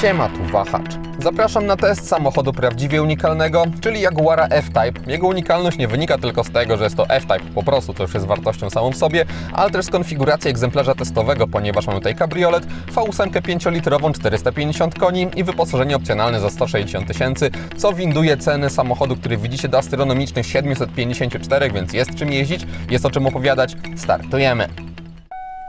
Siema, tu Wahacz. Zapraszam na test samochodu prawdziwie unikalnego, czyli Jaguara F-Type. Jego unikalność nie wynika tylko z tego, że jest to F-Type, po prostu to już jest wartością samą w sobie, ale też z konfiguracji egzemplarza testowego, ponieważ mamy tutaj kabriolet, V8 5-litrową 450 koni i wyposażenie opcjonalne za 160 tysięcy, co winduje ceny samochodu, który widzicie do astronomicznych 754, więc jest czym jeździć, jest o czym opowiadać. Startujemy!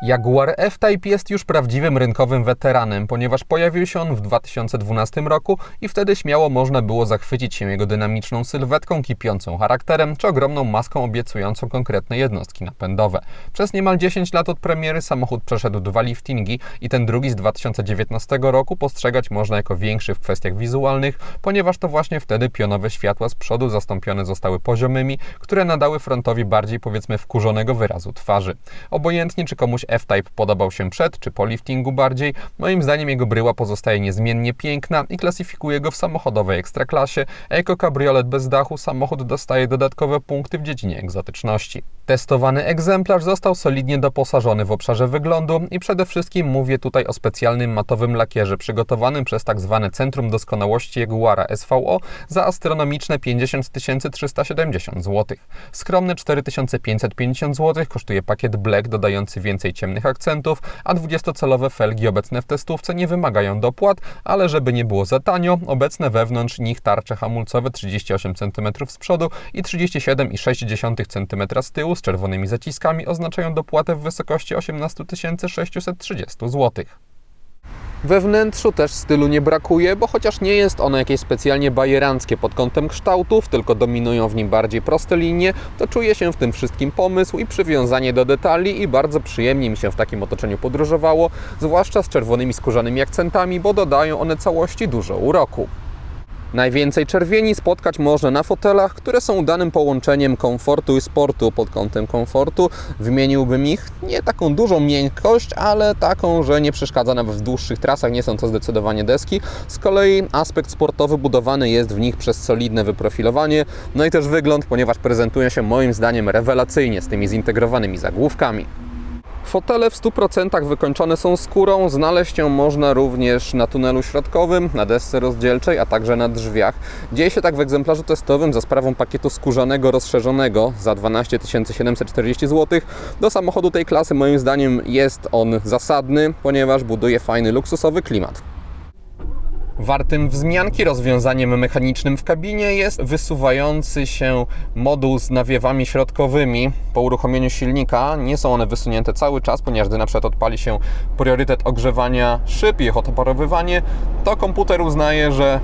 Jaguar F-Type jest już prawdziwym rynkowym weteranem, ponieważ pojawił się on w 2012 roku i wtedy śmiało można było zachwycić się jego dynamiczną sylwetką, kipiącą charakterem czy ogromną maską obiecującą konkretne jednostki napędowe. Przez niemal 10 lat od premiery samochód przeszedł dwa liftingi i ten drugi z 2019 roku postrzegać można jako większy w kwestiach wizualnych, ponieważ to właśnie wtedy pionowe światła z przodu zastąpione zostały poziomymi, które nadały frontowi bardziej powiedzmy wkurzonego wyrazu twarzy. Obojętnie czy komuś F-Type podobał się przed, czy po liftingu bardziej, moim zdaniem jego bryła pozostaje niezmiennie piękna i klasyfikuje go w samochodowej ekstraklasie, a jako kabriolet bez dachu samochód dostaje dodatkowe punkty w dziedzinie egzotyczności. Testowany egzemplarz został solidnie doposażony w obszarze wyglądu i przede wszystkim mówię tutaj o specjalnym matowym lakierze przygotowanym przez tzw. Centrum Doskonałości Jaguara SVO za astronomiczne 50 370 zł. Skromne 4550 zł kosztuje pakiet Black dodający więcej ciemnych akcentów, a 20-calowe felgi obecne w testówce nie wymagają dopłat, ale żeby nie było za tanio, obecne wewnątrz nich tarcze hamulcowe 38 cm z przodu i 37,6 cm z tyłu z czerwonymi zaciskami oznaczają dopłatę w wysokości 18 630 zł. We wnętrzu też stylu nie brakuje, bo chociaż nie jest ono jakieś specjalnie bajeranckie pod kątem kształtów, tylko dominują w nim bardziej proste linie, to czuje się w tym wszystkim pomysł i przywiązanie do detali i bardzo przyjemnie mi się w takim otoczeniu podróżowało, zwłaszcza z czerwonymi skórzanymi akcentami, bo dodają one całości dużo uroku. Najwięcej czerwieni spotkać można na fotelach, które są udanym połączeniem komfortu i sportu pod kątem komfortu. Wymieniłbym ich nie taką dużą miękkość, ale taką, że nie przeszkadza nawet w dłuższych trasach, nie są to zdecydowanie deski. Z kolei aspekt sportowy budowany jest w nich przez solidne wyprofilowanie, no i też wygląd, ponieważ prezentują się moim zdaniem rewelacyjnie z tymi zintegrowanymi zagłówkami. Fotele w 100% wykończone są skórą. Znaleźć ją można również na tunelu środkowym, na desce rozdzielczej, a także na drzwiach. Dzieje się tak w egzemplarzu testowym za sprawą pakietu skórzanego rozszerzonego za 12 740 zł. Do samochodu tej klasy moim zdaniem jest on zasadny, ponieważ buduje fajny, luksusowy klimat. Wartym wzmianki rozwiązaniem mechanicznym w kabinie jest wysuwający się moduł z nawiewami środkowymi. Po uruchomieniu silnika nie są one wysunięte cały czas, ponieważ gdy na przykład odpali się priorytet ogrzewania szyb i ich to komputer uznaje, że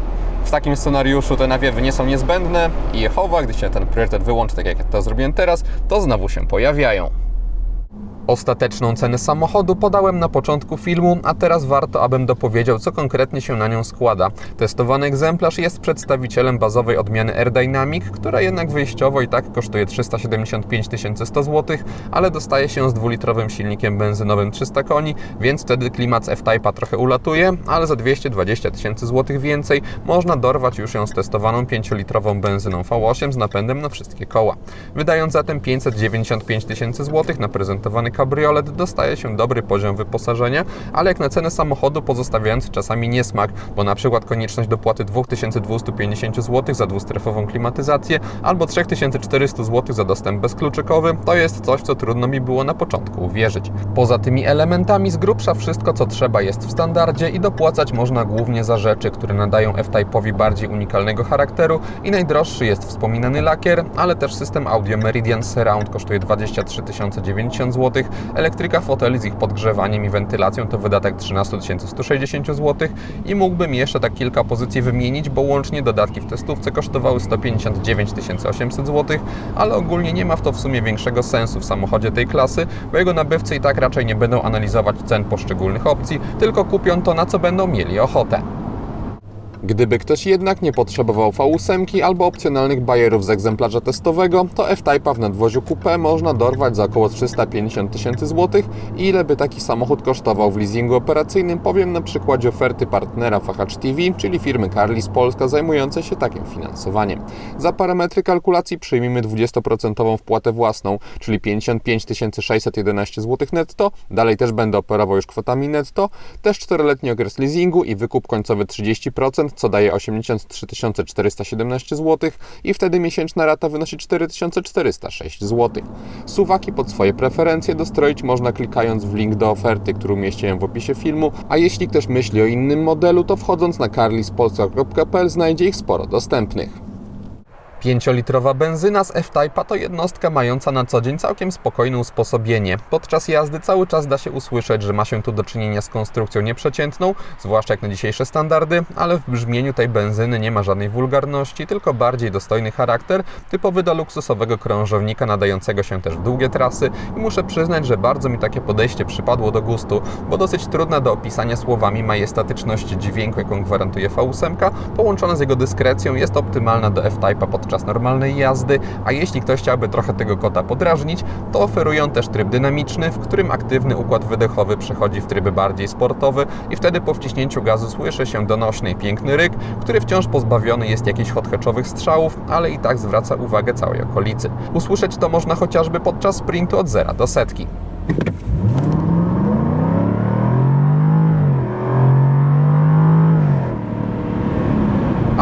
w takim scenariuszu te nawiewy nie są niezbędne i je chowa. Gdy się ten priorytet wyłączy, tak jak to zrobiłem teraz, to znowu się pojawiają. Ostateczną cenę samochodu podałem na początku filmu, a teraz warto, abym dopowiedział, co konkretnie się na nią składa. Testowany egzemplarz jest przedstawicielem bazowej odmiany Air Dynamic, która jednak wyjściowo i tak kosztuje 375 100 zł, ale dostaje się z dwulitrowym silnikiem benzynowym 300 koni, więc wtedy klimat z F-Type'a trochę ulatuje, ale za 220 tysięcy złotych więcej można dorwać już ją z testowaną 5-litrową benzyną V8 z napędem na wszystkie koła. Wydając zatem 595 tysięcy złotych na prezentowany kabriolet dostaje się dobry poziom wyposażenia, ale jak na cenę samochodu pozostawiający czasami niesmak, bo na przykład konieczność dopłaty 2250 zł za dwustrefową klimatyzację albo 3400 zł za dostęp bezkluczykowy, to jest coś, co trudno mi było na początku uwierzyć. Poza tymi elementami z grubsza wszystko, co trzeba jest w standardzie i dopłacać można głównie za rzeczy, które nadają F-Type'owi bardziej unikalnego charakteru i najdroższy jest wspominany lakier, ale też system audio Meridian Surround kosztuje 23 090 zł, elektryka foteli z ich podgrzewaniem i wentylacją to wydatek 13 160 zł i mógłbym jeszcze tak kilka pozycji wymienić, bo łącznie dodatki w testówce kosztowały 159 800 zł, ale ogólnie nie ma w to w sumie większego sensu w samochodzie tej klasy, bo jego nabywcy i tak raczej nie będą analizować cen poszczególnych opcji, tylko kupią to na co będą mieli ochotę. Gdyby ktoś jednak nie potrzebował V8 albo opcjonalnych bajerów z egzemplarza testowego, to F-Type'a w nadwoziu Coupe można dorwać za około 350 tysięcy złotych i ile by taki samochód kosztował w leasingu operacyjnym powiem na przykładzie oferty partnera FH TV, czyli firmy Carlis Polska zajmującej się takim finansowaniem. Za parametry kalkulacji przyjmijmy 20% wpłatę własną, czyli 55 611 zł netto, dalej też będę operował już kwotami netto, też 4-letni okres leasingu i wykup końcowy 30%, co daje 83 417 zł i wtedy miesięczna rata wynosi 4406 zł. Suwaki pod swoje preferencje dostroić można klikając w link do oferty, który umieściłem w opisie filmu, a jeśli ktoś myśli o innym modelu, to wchodząc na carlispolska.pl znajdzie ich sporo dostępnych. 5-litrowa benzyna z F-Type'a to jednostka mająca na co dzień całkiem spokojne usposobienie. Podczas jazdy cały czas da się usłyszeć, że ma się tu do czynienia z konstrukcją nieprzeciętną, zwłaszcza jak na dzisiejsze standardy, ale w brzmieniu tej benzyny nie ma żadnej wulgarności, tylko bardziej dostojny charakter, typowy do luksusowego krążownika nadającego się też w długie trasy i muszę przyznać, że bardzo mi takie podejście przypadło do gustu, bo dosyć trudna do opisania słowami majestatyczność dźwięku, jaką gwarantuje V8, połączona z jego dyskrecją jest optymalna do F-Type'a podczas podczas normalnej jazdy, a jeśli ktoś chciałby trochę tego kota podrażnić, to oferują też tryb dynamiczny, w którym aktywny układ wydechowy przechodzi w tryb bardziej sportowy i wtedy po wciśnięciu gazu słyszy się donośny i piękny ryk, który wciąż pozbawiony jest jakichś hot strzałów, ale i tak zwraca uwagę całej okolicy. Usłyszeć to można chociażby podczas sprintu od zera do setki.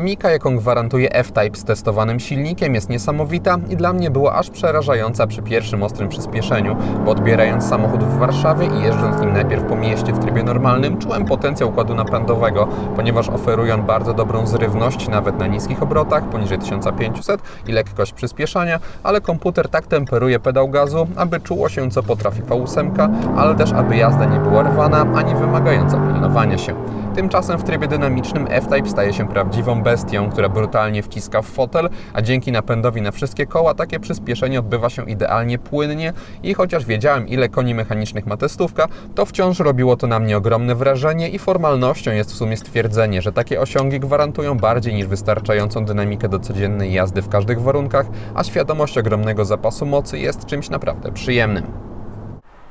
Dynamika, jaką gwarantuje F-Type z testowanym silnikiem jest niesamowita i dla mnie była aż przerażająca przy pierwszym ostrym przyspieszeniu, bo odbierając samochód w Warszawie i jeżdżąc nim najpierw po mieście w trybie normalnym, czułem potencjał układu napędowego, ponieważ oferują bardzo dobrą zrywność nawet na niskich obrotach, poniżej 1500 i lekkość przyspieszania, ale komputer tak temperuje pedał gazu, aby czuło się co potrafi V8, ale też aby jazda nie była rwana ani wymagająca pilnowania się. Tymczasem w trybie dynamicznym F-Type staje się prawdziwą bestią, która brutalnie wciska w fotel, a dzięki napędowi na wszystkie koła takie przyspieszenie odbywa się idealnie płynnie i chociaż wiedziałem ile koni mechanicznych ma testówka, to wciąż robiło to na mnie ogromne wrażenie i formalnością jest w sumie stwierdzenie, że takie osiągi gwarantują bardziej niż wystarczającą dynamikę do codziennej jazdy w każdych warunkach, a świadomość ogromnego zapasu mocy jest czymś naprawdę przyjemnym.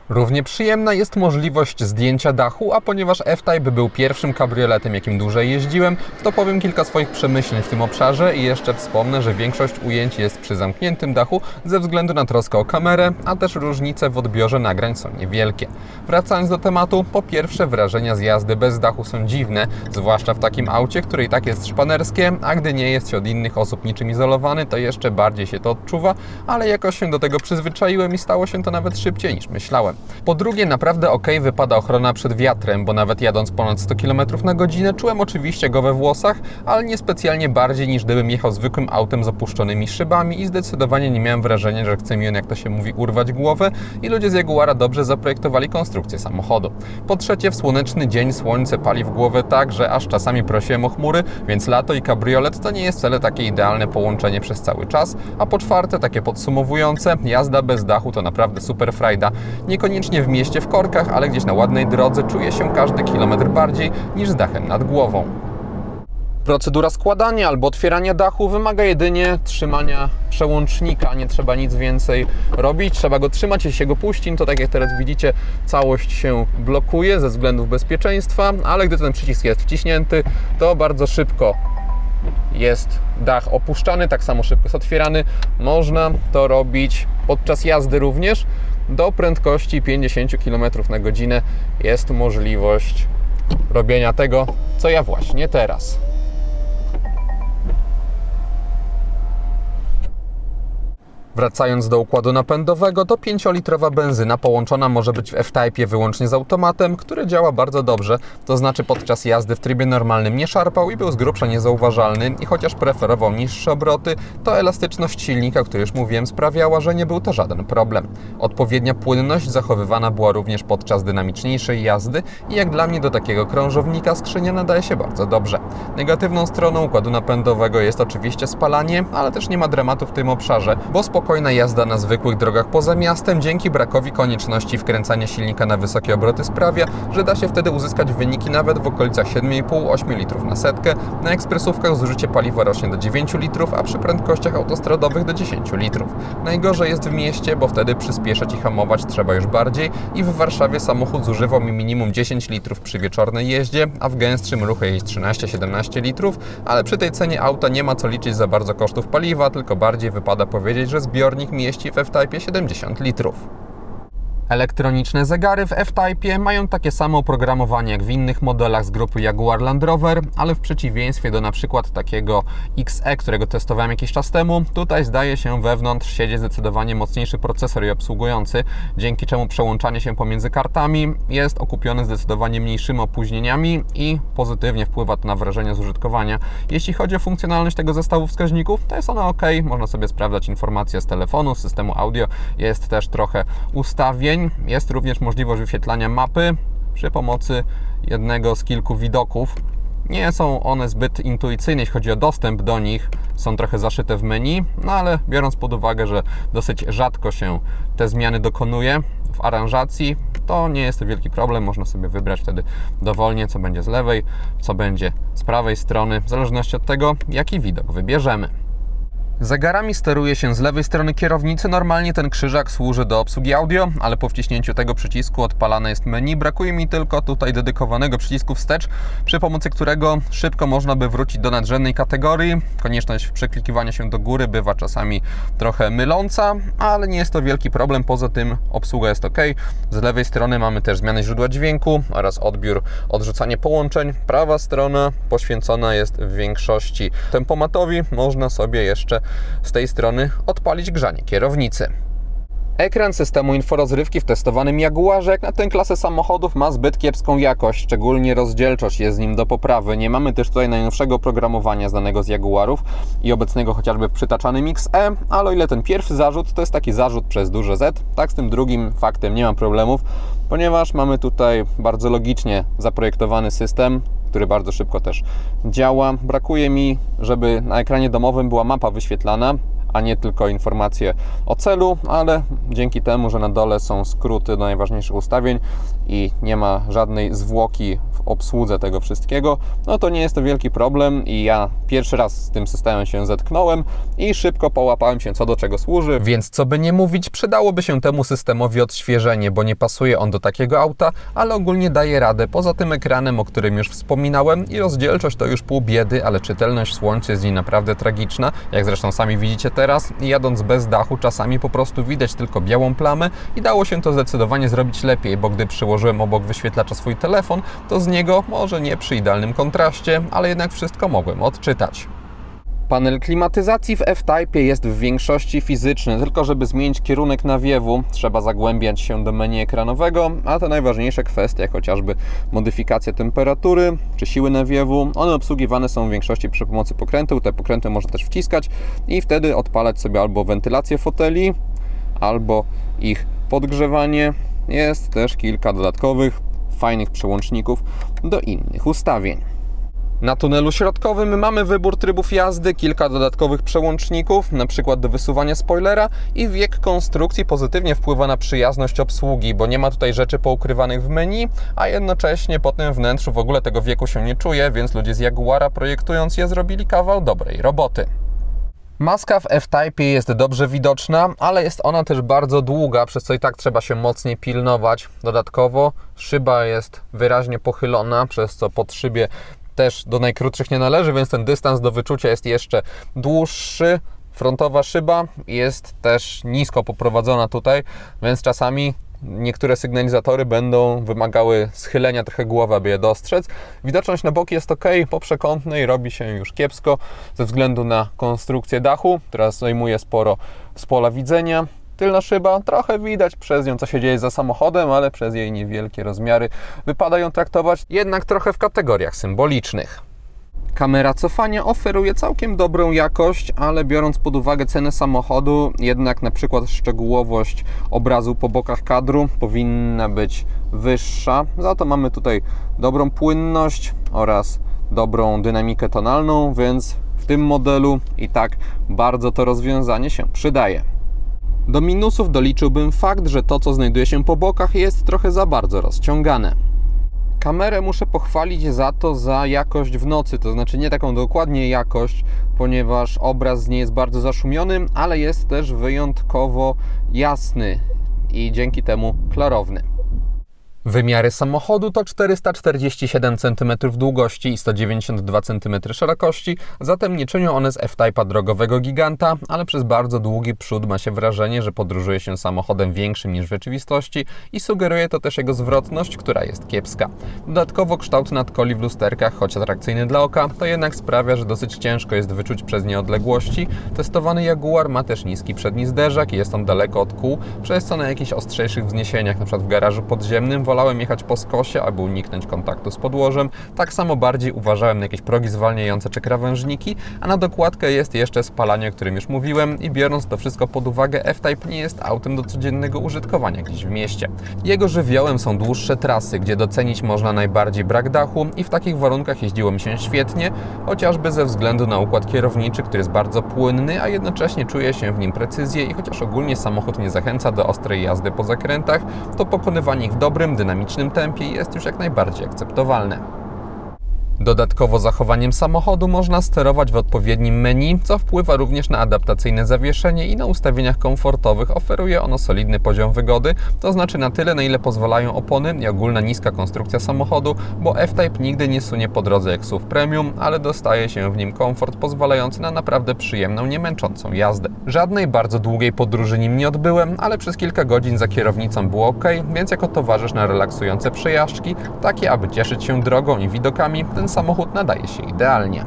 Równie przyjemna jest możliwość zdjęcia dachu, a ponieważ F-Type był pierwszym kabrioletem, jakim dłużej jeździłem, to powiem kilka swoich przemyśleń w tym obszarze i jeszcze wspomnę, że większość ujęć jest przy zamkniętym dachu ze względu na troskę o kamerę, a też różnice w odbiorze nagrań są niewielkie. Wracając do tematu, po pierwsze wrażenia z jazdy bez dachu są dziwne, zwłaszcza w takim aucie, które i tak jest szpanerskie, a gdy nie jest się od innych osób niczym izolowany, to jeszcze bardziej się to odczuwa, ale jakoś się do tego przyzwyczaiłem i stało się to nawet szybciej niż myślałem. Po drugie, naprawdę ok wypada ochrona przed wiatrem, bo nawet jadąc ponad 100 km na godzinę czułem oczywiście go we włosach, ale nie specjalnie bardziej niż gdybym jechał zwykłym autem z opuszczonymi szybami i zdecydowanie nie miałem wrażenia, że chce mi on, jak to się mówi, urwać głowę i ludzie z Jaguara dobrze zaprojektowali konstrukcję samochodu. Po trzecie, w słoneczny dzień słońce pali w głowę tak, że aż czasami prosiłem o chmury, więc lato i kabriolet to nie jest wcale takie idealne połączenie przez cały czas. A po czwarte, takie podsumowujące, jazda bez dachu to naprawdę super frajda. Niekoniecznie Niekoniecznie w mieście w korkach, ale gdzieś na ładnej drodze czuje się każdy kilometr bardziej niż z dachem nad głową. Procedura składania albo otwierania dachu wymaga jedynie trzymania przełącznika, nie trzeba nic więcej robić. Trzeba go trzymać, jeśli się go puści, to tak jak teraz widzicie, całość się blokuje ze względów bezpieczeństwa, ale gdy ten przycisk jest wciśnięty, to bardzo szybko jest dach opuszczany, tak samo szybko jest otwierany. Można to robić podczas jazdy również do prędkości 50 km na godzinę jest możliwość robienia tego, co ja właśnie teraz. Wracając do układu napędowego, to 5-litrowa benzyna połączona może być w F-Type wyłącznie z automatem, który działa bardzo dobrze, to znaczy podczas jazdy w trybie normalnym nie szarpał i był z grubsza niezauważalny i chociaż preferował niższe obroty, to elastyczność silnika, o której już mówiłem, sprawiała, że nie był to żaden problem. Odpowiednia płynność zachowywana była również podczas dynamiczniejszej jazdy i jak dla mnie do takiego krążownika skrzynia nadaje się bardzo dobrze. Negatywną stroną układu napędowego jest oczywiście spalanie, ale też nie ma dramatu w tym obszarze, bo spokojna jazda na zwykłych drogach poza miastem dzięki brakowi konieczności wkręcania silnika na wysokie obroty sprawia, że da się wtedy uzyskać wyniki nawet w okolicach 7,5-8 litrów na setkę. Na ekspresówkach zużycie paliwa rośnie do 9 litrów, a przy prędkościach autostradowych do 10 litrów. Najgorzej jest w mieście, bo wtedy przyspieszać i hamować trzeba już bardziej i w Warszawie samochód zużywał mi minimum 10 litrów przy wieczornej jeździe, a w gęstszym ruchu jest 13-17 litrów, ale przy tej cenie auta nie ma co liczyć za bardzo kosztów paliwa, tylko bardziej wypada powiedzieć, że zbiornik mieści w F-Type 70 litrów. Elektroniczne zegary w F-Type mają takie samo oprogramowanie jak w innych modelach z grupy Jaguar Land Rover, ale w przeciwieństwie do przykład takiego XE, którego testowałem jakiś czas temu, tutaj zdaje się wewnątrz siedzi zdecydowanie mocniejszy procesor i obsługujący, dzięki czemu przełączanie się pomiędzy kartami jest okupione zdecydowanie mniejszymi opóźnieniami i pozytywnie wpływa to na wrażenie z użytkowania. Jeśli chodzi o funkcjonalność tego zestawu wskaźników, to jest ona ok, można sobie sprawdzać informacje z telefonu, z systemu audio, jest też trochę ustawień, jest również możliwość wyświetlania mapy przy pomocy jednego z kilku widoków. Nie są one zbyt intuicyjne, jeśli chodzi o dostęp do nich, są trochę zaszyte w menu, no ale biorąc pod uwagę, że dosyć rzadko się te zmiany dokonuje w aranżacji, to nie jest to wielki problem. Można sobie wybrać wtedy dowolnie, co będzie z lewej, co będzie z prawej strony, w zależności od tego, jaki widok wybierzemy. Zegarami steruje się z lewej strony kierownicy. Normalnie ten krzyżak służy do obsługi audio, ale po wciśnięciu tego przycisku odpalane jest menu. Brakuje mi tylko tutaj dedykowanego przycisku wstecz, przy pomocy którego szybko można by wrócić do nadrzędnej kategorii. Konieczność przeklikiwania się do góry bywa czasami trochę myląca, ale nie jest to wielki problem. Poza tym obsługa jest ok. Z lewej strony mamy też zmianę źródła dźwięku oraz odbiór, odrzucanie połączeń. Prawa strona poświęcona jest w większości tempomatowi. Można sobie jeszcze z tej strony odpalić grzanie kierownicy. Ekran systemu inforozrywki w testowanym Jaguarze jak na tę klasę samochodów ma zbyt kiepską jakość, szczególnie rozdzielczość jest z nim do poprawy. Nie mamy też tutaj najnowszego oprogramowania znanego z Jaguarów i obecnego chociażby w przytaczanym XE, ale o ile ten pierwszy zarzut to jest taki zarzut przez duże Z, tak z tym drugim faktem nie mam problemów, ponieważ mamy tutaj bardzo logicznie zaprojektowany system, który bardzo szybko też działa. Brakuje mi, żeby na ekranie domowym była mapa wyświetlana, a nie tylko informacje o celu, ale dzięki temu, że na dole są skróty do najważniejszych ustawień i nie ma żadnej zwłoki w obsłudze tego wszystkiego, no to nie jest to wielki problem i ja pierwszy raz z tym systemem się zetknąłem i szybko połapałem się co do czego służy, więc co by nie mówić, przydałoby się temu systemowi odświeżenie, bo nie pasuje on do takiego auta, ale ogólnie daje radę. Poza tym ekranem, o którym już wspominałem i rozdzielczość to już pół biedy, ale czytelność słońca jest w niej naprawdę tragiczna, jak zresztą sami widzicie teraz, jadąc bez dachu czasami po prostu widać tylko białą plamę i dało się to zdecydowanie zrobić lepiej, bo gdy przyłożyłem obok wyświetlacza swój telefon, to z niego, może nie przy idealnym kontraście, ale jednak wszystko mogłem odczytać. Panel klimatyzacji w F-Type jest w większości fizyczny, tylko żeby zmienić kierunek nawiewu trzeba zagłębiać się do menu ekranowego, a te najważniejsze kwestie, chociażby modyfikacja temperatury czy siły nawiewu, one obsługiwane są w większości przy pomocy pokręteł. Te pokręty można też wciskać i wtedy odpalać sobie albo wentylację foteli, albo ich podgrzewanie. Jest też kilka dodatkowych, fajnych przełączników do innych ustawień. Na tunelu środkowym mamy wybór trybów jazdy, kilka dodatkowych przełączników, np. do wysuwania spoilera i wiek konstrukcji pozytywnie wpływa na przyjazność obsługi, bo nie ma tutaj rzeczy poukrywanych w menu, a jednocześnie po tym wnętrzu w ogóle tego wieku się nie czuje, więc ludzie z Jaguara projektując je zrobili kawał dobrej roboty. Maska w F-Type jest dobrze widoczna, ale jest ona też bardzo długa, przez co i tak trzeba się mocniej pilnować. Dodatkowo szyba jest wyraźnie pochylona, przez co pod szybie też do najkrótszych nie należy, więc ten dystans do wyczucia jest jeszcze dłuższy. Frontowa szyba jest też nisko poprowadzona tutaj, więc czasami niektóre sygnalizatory będą wymagały schylenia trochę głowy, aby je dostrzec. Widoczność na boki jest ok, po przekątnej robi się już kiepsko ze względu na konstrukcję dachu, która zajmuje sporo z pola widzenia. Tylna szyba, trochę widać przez nią, co się dzieje za samochodem, ale przez jej niewielkie rozmiary wypada ją traktować jednak trochę w kategoriach symbolicznych. Kamera cofania oferuje całkiem dobrą jakość, ale biorąc pod uwagę cenę samochodu, jednak na przykład szczegółowość obrazu po bokach kadru powinna być wyższa. Za to mamy tutaj dobrą płynność oraz dobrą dynamikę tonalną, więc w tym modelu i tak bardzo to rozwiązanie się przydaje. Do minusów doliczyłbym fakt, że to co znajduje się po bokach jest trochę za bardzo rozciągane. Kamerę muszę pochwalić za to, za jakość w nocy, to znaczy nie taką dokładnie jakość, ponieważ obraz z niej jest bardzo zaszumiony, ale jest też wyjątkowo jasny i dzięki temu klarowny. Wymiary samochodu to 447 cm długości i 192 cm szerokości, zatem nie czynią one z F-Type'a drogowego giganta, ale przez bardzo długi przód ma się wrażenie, że podróżuje się samochodem większym niż w rzeczywistości i sugeruje to też jego zwrotność, która jest kiepska. Dodatkowo kształt nadkoli w lusterkach, choć atrakcyjny dla oka, to jednak sprawia, że dosyć ciężko jest wyczuć przez nie odległości. Testowany Jaguar ma też niski przedni zderzak i jest on daleko od kół, przez co na jakichś ostrzejszych wzniesieniach, np. w garażu podziemnym, wolałem jechać po skosie, aby uniknąć kontaktu z podłożem. Tak samo bardziej uważałem na jakieś progi zwalniające czy krawężniki, a na dokładkę jest jeszcze spalanie, o którym już mówiłem i biorąc to wszystko pod uwagę, F-Type nie jest autem do codziennego użytkowania gdzieś w mieście. Jego żywiołem są dłuższe trasy, gdzie docenić można najbardziej brak dachu i w takich warunkach jeździło mi się świetnie, chociażby ze względu na układ kierowniczy, który jest bardzo płynny, a jednocześnie czuje się w nim precyzję i chociaż ogólnie samochód nie zachęca do ostrej jazdy po zakrętach, to pokonywanie ich w dobrym, dynamicznym tempie jest już jak najbardziej akceptowalne. Dodatkowo zachowaniem samochodu można sterować w odpowiednim menu, co wpływa również na adaptacyjne zawieszenie i na ustawieniach komfortowych oferuje ono solidny poziom wygody, to znaczy na tyle, na ile pozwalają opony i ogólna niska konstrukcja samochodu, bo F-Type nigdy nie sunie po drodze jak SUV Premium, ale dostaje się w nim komfort pozwalający na naprawdę przyjemną, nie męczącą jazdę. Żadnej bardzo długiej podróży nim nie odbyłem, ale przez kilka godzin za kierownicą było ok, więc jako towarzysz na relaksujące przejażdżki, takie aby cieszyć się drogą i widokami, ten samochód nadaje się idealnie.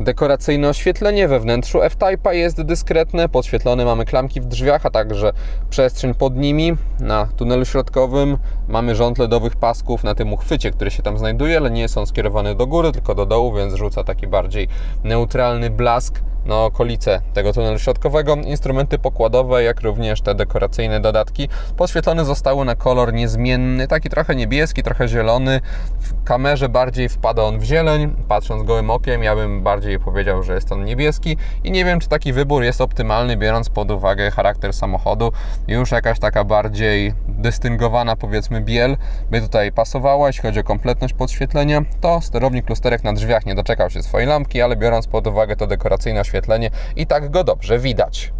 Dekoracyjne oświetlenie we wnętrzu F-Type'a jest dyskretne, podświetlone mamy klamki w drzwiach, a także przestrzeń pod nimi. Na tunelu środkowym mamy rząd LEDowych pasków na tym uchwycie, który się tam znajduje, ale nie są skierowane do góry, tylko do dołu, więc rzuca taki bardziej neutralny blask na okolice tego tunelu środkowego. Instrumenty pokładowe, jak również te dekoracyjne dodatki podświetlone zostały na kolor niezmienny, taki trochę niebieski, trochę zielony. W kamerze bardziej wpada on w zieleń. Patrząc gołym okiem, ja bym bardziej powiedział, że jest on niebieski i nie wiem, czy taki wybór jest optymalny, biorąc pod uwagę charakter samochodu. Już jakaś taka bardziej dystyngowana, powiedzmy, biel by tutaj pasowała, jeśli chodzi o kompletność podświetlenia. To sterownik lusterek na drzwiach nie doczekał się swojej lampki, ale biorąc pod uwagę to dekoracyjne oświetlenie, i tak go dobrze widać.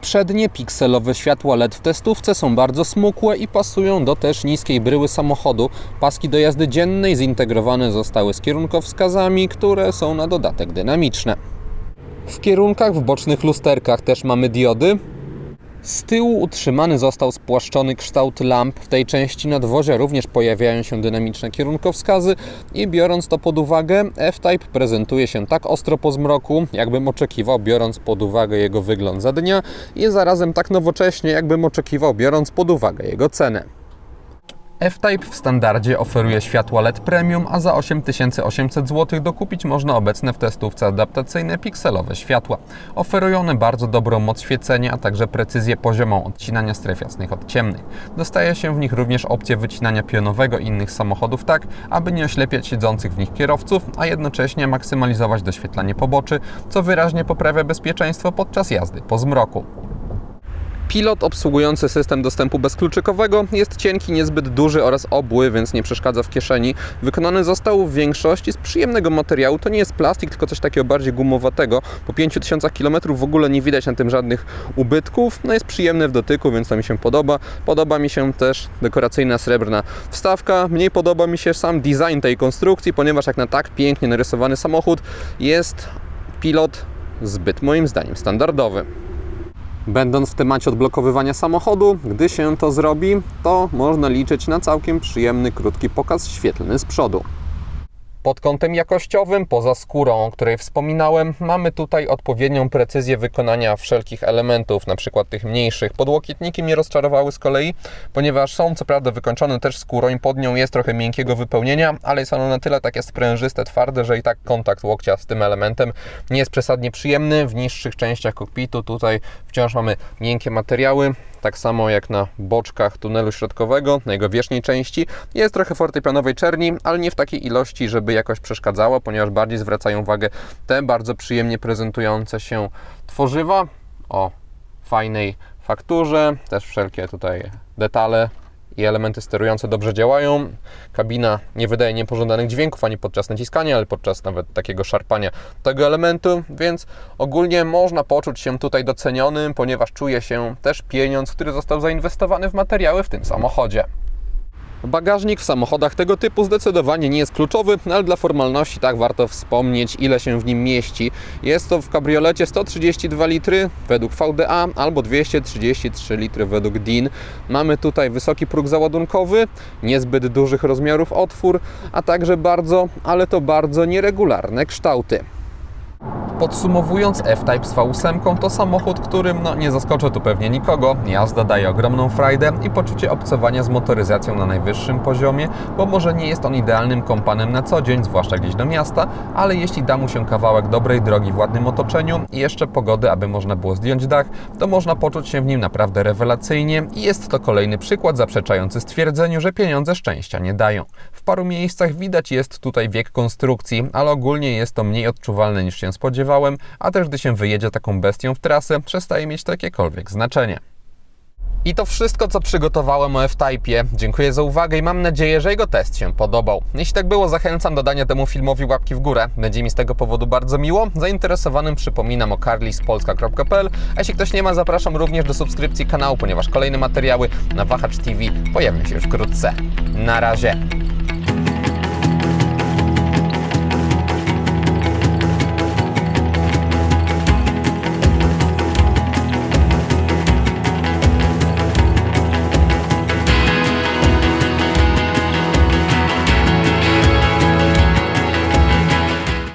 Przednie pikselowe światła LED w testówce są bardzo smukłe i pasują do też niskiej bryły samochodu. Paski do jazdy dziennej zintegrowane zostały z kierunkowskazami, które są na dodatek dynamiczne. W kierunkach w bocznych lusterkach też mamy diody. Z tyłu utrzymany został spłaszczony kształt lamp. W tej części nadwozia również pojawiają się dynamiczne kierunkowskazy i biorąc to pod uwagę, F-Type prezentuje się tak ostro po zmroku, jakbym oczekiwał, biorąc pod uwagę jego wygląd za dnia i zarazem tak nowocześnie, jakbym oczekiwał, biorąc pod uwagę jego cenę. F-Type w standardzie oferuje światła LED Premium, a za 8800 zł dokupić można obecne w testówce adaptacyjne pikselowe światła. Oferują one bardzo dobrą moc świecenia, a także precyzję poziomą odcinania stref jasnych od ciemnych. Dostaje się w nich również opcję wycinania pionowego innych samochodów tak, aby nie oślepiać siedzących w nich kierowców, a jednocześnie maksymalizować doświetlanie poboczy, co wyraźnie poprawia bezpieczeństwo podczas jazdy po zmroku. Pilot obsługujący system dostępu bezkluczykowego jest cienki, niezbyt duży oraz obły, więc nie przeszkadza w kieszeni. Wykonany został w większości z przyjemnego materiału. To nie jest plastik, tylko coś takiego bardziej gumowatego. Po 5000 km w ogóle nie widać na tym żadnych ubytków. No jest przyjemny w dotyku, więc to mi się podoba. Podoba mi się też dekoracyjna srebrna wstawka. Mniej podoba mi się sam design tej konstrukcji, ponieważ jak na tak pięknie narysowany samochód jest pilot zbyt moim zdaniem standardowy. Będąc w temacie odblokowywania samochodu, gdy się to zrobi, to można liczyć na całkiem przyjemny, krótki pokaz świetlny z przodu. Pod kątem jakościowym, poza skórą, o której wspominałem, mamy tutaj odpowiednią precyzję wykonania wszelkich elementów, przykład tych mniejszych. Podłokietniki mnie rozczarowały z kolei, ponieważ są co prawda wykończone też skórą i pod nią jest trochę miękkiego wypełnienia, ale jest ono na tyle takie sprężyste, twarde, że i tak kontakt łokcia z tym elementem nie jest przesadnie przyjemny. W niższych częściach kokpitu tutaj wciąż mamy miękkie materiały, tak samo jak na boczkach tunelu środkowego, na jego wierzchniej części. Jest trochę fortepianowej czerni, ale nie w takiej ilości, żeby jakoś przeszkadzało, ponieważ bardziej zwracają uwagę te bardzo przyjemnie prezentujące się tworzywa o fajnej fakturze, też wszelkie tutaj detale i elementy sterujące dobrze działają. Kabina nie wydaje niepożądanych dźwięków ani podczas naciskania, ale podczas nawet takiego szarpania tego elementu, więc ogólnie można poczuć się tutaj docenionym, ponieważ czuje się też pieniądz, który został zainwestowany w materiały w tym samochodzie. Bagażnik w samochodach tego typu zdecydowanie nie jest kluczowy, ale dla formalności tak warto wspomnieć, ile się w nim mieści. Jest to w kabriolecie 132 litry według VDA albo 233 litry według DIN. Mamy tutaj wysoki próg załadunkowy, niezbyt dużych rozmiarów otwór, a także bardzo, ale to bardzo nieregularne kształty. Podsumowując, F-Type z V8 to samochód, którym no, nie zaskoczy tu pewnie nikogo. Jazda daje ogromną frajdę i poczucie obcowania z motoryzacją na najwyższym poziomie, bo może nie jest on idealnym kompanem na co dzień, zwłaszcza gdzieś do miasta, ale jeśli da mu się kawałek dobrej drogi w ładnym otoczeniu i jeszcze pogody, aby można było zdjąć dach, to można poczuć się w nim naprawdę rewelacyjnie i jest to kolejny przykład zaprzeczający stwierdzeniu, że pieniądze szczęścia nie dają. W paru miejscach widać jest tutaj wiek konstrukcji, ale ogólnie jest to mniej odczuwalne niż się spodziewałem, a też gdy się wyjedzie taką bestią w trasę, przestaje mieć to jakiekolwiek znaczenie. I to wszystko, co przygotowałem o F-Type. Dziękuję za uwagę i mam nadzieję, że jego test się podobał. Jeśli tak było, zachęcam do dania temu filmowi łapki w górę. Będzie mi z tego powodu bardzo miło. Zainteresowanym przypominam o carlispolska.pl, a jeśli ktoś nie ma, zapraszam również do subskrypcji kanału, ponieważ kolejne materiały na Wahacz TV pojawią się już wkrótce. Na razie!